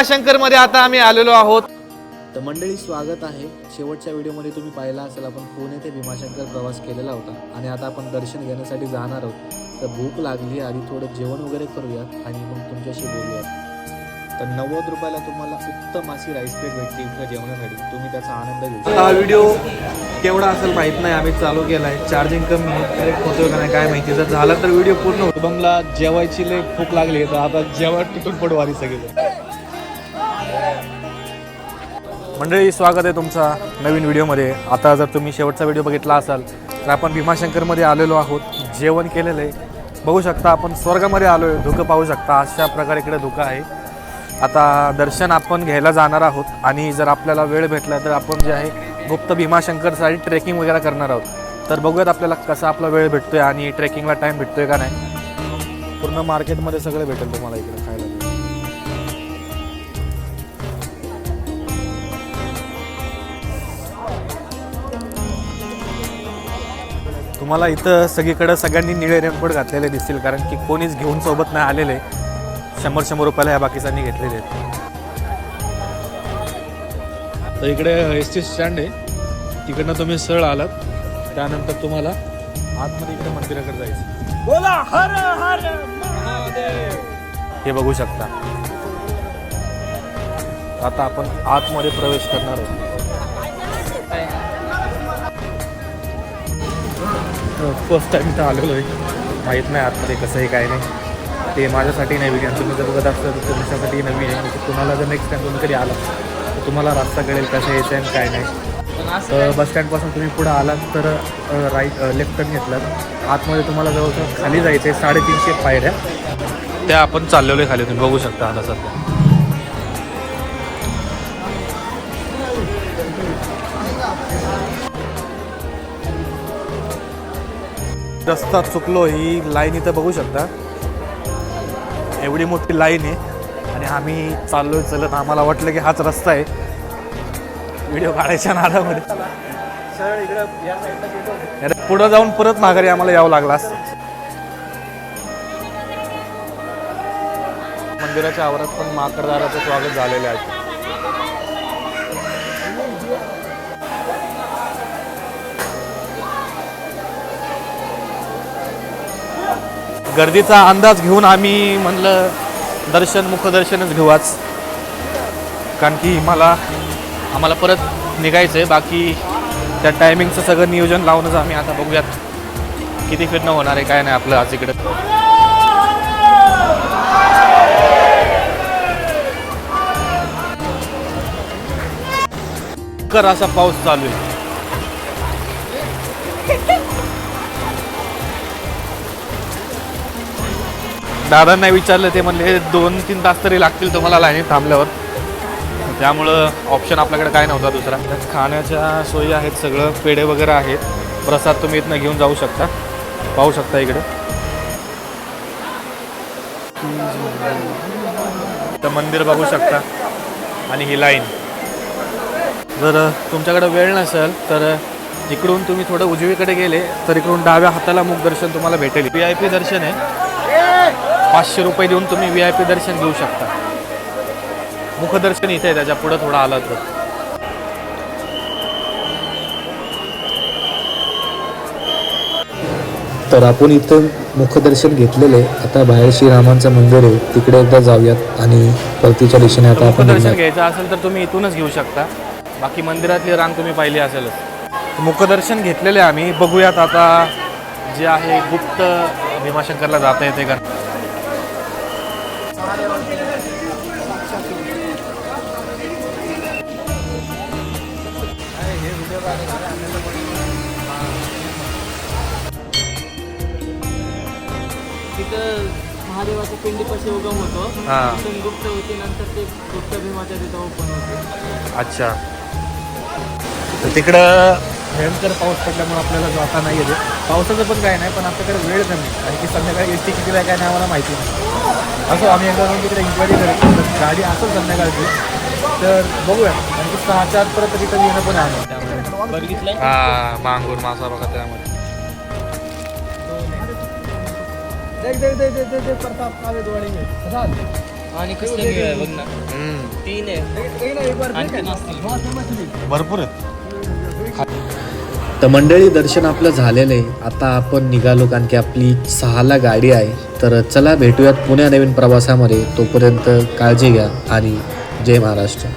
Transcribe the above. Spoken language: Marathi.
भीमाशंकरमध्ये आता आम्ही आलेलो आहोत. तर मंडळी स्वागत आहे. शेवटच्या व्हिडिओमध्ये तुम्ही पाहिला असेल आपण पुणे ते भीमाशंकर प्रवास केलेला होता आणि आता आपण दर्शन घेण्यासाठी जाणार आहोत. तर भूक लागली आधी थोडं जेवण वगैरे करूयात आणि मग तुमच्याशी बोलूयात. तर नव्वद रुपयाला तुम्हाला उत्तम अशी राईस प्लेट भेटते इथं जेवणासाठी. तुम्ही त्याचा आनंद घेऊ शकता. हा व्हिडिओ केवढा असेल माहीत नाही आम्ही चालू केलाय. चार्जिंग कमी आहे करेक्ट होतोय का नाही काय माहिती. जर झाला तर व्हिडिओ पूर्ण होतो जेवायची लय भूक लागली तर आता जेवण तुटून पडू आली सगळी मंडळी स्वागत आहे तुमचा नवीन व्हिडिओमध्ये. आता जर तुम्ही शेवटचा व्हिडिओ बघितला असाल तर आपण भीमाशंकरमध्ये आलेलो आहोत. जेवण केलेलं आहे. बघू शकता आपण स्वर्गामध्ये आलो आहे धुकं पाहू शकता अशा प्रकारे इकडे धुकं आहे. आता दर्शन आपण घ्यायला जाणार आहोत. आणि जर आपल्याला वेळ भेटला तर आपण जे आहे गुप्त भीमाशंकरसाठी ट्रेकिंग वगैरे करणार आहोत. तर बघूयात आपल्याला कसा आपला वेळ भेटतो आहे आणि ट्रेकिंगला टाईम भेटतो आहे का नाही. पूर्ण मार्केटमध्ये सगळं भेटेल तुम्हाला इकडे खायला. तुम्हाला इथं सगळीकडं सगळ्यांनी निळे रेनकोट घातलेले दिसतील कारण की कोणीच घेऊन सोबत नाही आलेले. शंभर शंभर रुपयाला ह्या बाकीच्यांनी घेतलेले आहेत. तर इकडे एस टी स्टँड आहे. तिकडनं तुम्ही सरळ आलात. त्यानंतर तुम्हाला आतमध्ये इकडे मंदिराकडे जायचं बोला हर हर हे बघू शकता. आता आपण आतमध्ये प्रवेश करणार आहोत. फर्स्ट टाइम इथं आलेलो आहे. माहीत नाही आतमध्ये कसं आहे काय नाही. ते माझ्यासाठी नवीन आहे तुम्ही जर बघत असलं तर तुमच्यासाठी नवीन आहे. तुम्हाला जर नेक्स्ट टाइम तुम्ही कधी आला तर तुम्हाला रस्ता कळेल कसं यायचं आहे आणि काय नाही. तर बस स्टँडपासून तुम्ही पुढं आलात तर राईट लेफ्ट टर्न घेतलात. आतमध्ये तुम्हाला जवळजवळ खाली जायचं आहे साडेतीनशे पायऱ्या. त्या आपण चाललेलो आहे खाली. तुम्ही बघू शकता आता सध्या. रस्ता चुकलो ही लाईन इथं बघू शकता. एवढी मोठी लाईन आहे. आणि आम्ही चाललो चलत. आम्हाला वाटलं की हाच रस्ता आहे. व्हिडिओ काढायच्या नादामध्ये. अरे पुढं जाऊन परत माघारी आम्हाला यावं लागला असतं मंदिराच्या आवारात पण माकडदाराचं स्वागत झालेलं आहे. गर्दीचा अंदाज घेऊन आम्ही म्हणलं दर्शन मुखदर्शनच घेऊ आज. कारण की मला आम्हाला परत निघायचं आहे बाकी त्या टायमिंगचं सगळं नियोजन लावूनच आम्ही आता बघूयात किती फिरणं होणार आहे काय नाही आपलं आज इकडे. कर असा पाऊस चालू आहे. दादांना विचारलं ते म्हणले दोन तीन तास तरी लागतील तुम्हाला लाईनीत थांबल्यावर. त्यामुळं ऑप्शन आपल्याकडे काय नव्हता दुसरा. त्यात खाण्याच्या सोयी आहेत सगळं पेढे वगैरे आहेत. प्रसाद तुम्ही इथनं घेऊन जाऊ शकता. पाहू शकता इकडे. तर मंदिर बघू शकता आणि ही लाईन. जर तुमच्याकडे वेळ नसेल तर इकडून तुम्ही थोडं उजवीकडे गेले तर इकडून डाव्या हाताला मुख दर्शन तुम्हाला भेटेल. व्ही आय पी दर्शन आहे. पाचशे रुपये देऊन तुम्ही व्ही आय पी दर्शन घेऊ शकता. मुखदर्शन इथे आहे त्याच्या पुढं थोडं आलं तर. तर आपण इथं मुखदर्शन घेतलेले आता बाहेर श्रीरामांचं मंदिर आहे. तिकडे एकदा जाऊयात आणि परतीच्या दिशेने आता आपण मुखदर्शन. घ्यायचं असेल तर तुम्ही इथूनच घेऊ शकता. बाकी मंदिरातली रांग तुम्ही पाहिली असेलच. मुखदर्शन घेतलेले आम्ही. बघूयात आता जे आहे गुप्त भीमाशंकरला जाता येते का? तिथं महादेवाच्या पिंडीपाशी उगम होतो. हां. तिथून गुप्त होती नंतर ते गुप्त भीमाच्या तिथं ओपन होते. अच्छा. तर तिकडं भयंकर पाऊस पडल्यामुळे आपल्याला जाता नाही येते. पावसाचं पण काय नाही पण आपल्याकडे वेळ कमी कारण की संध्याकाळी एस टी कितीला आहे काय नाही आम्हाला माहिती नाही. असो आम्ही एकदा जाऊन तिकडे इन्क्वायरी करतो गाडी असेल संध्याकाळची तर बघूया. कारण की सहाच्या आतपर्यंत तिथं येणं पण आहे. त्यामुळे बघितलं हा मांगूर मासा बघा त्यामध्ये देख देख देख देख देख प्रताप कावे डोळे आणि कसलं व्ह्यू आहे? बघ ना. तीन आहे. भरपूर आहेत. तर मंडळी दर्शन आपलं झालेलं आहे. आता आपण निघालो कारण की आपली सहाला गाडी आहे. तर चला भेटूयात पुण्या नवीन प्रवासामध्ये. तोपर्यंत काळजी घ्या आणि जय महाराष्ट्र.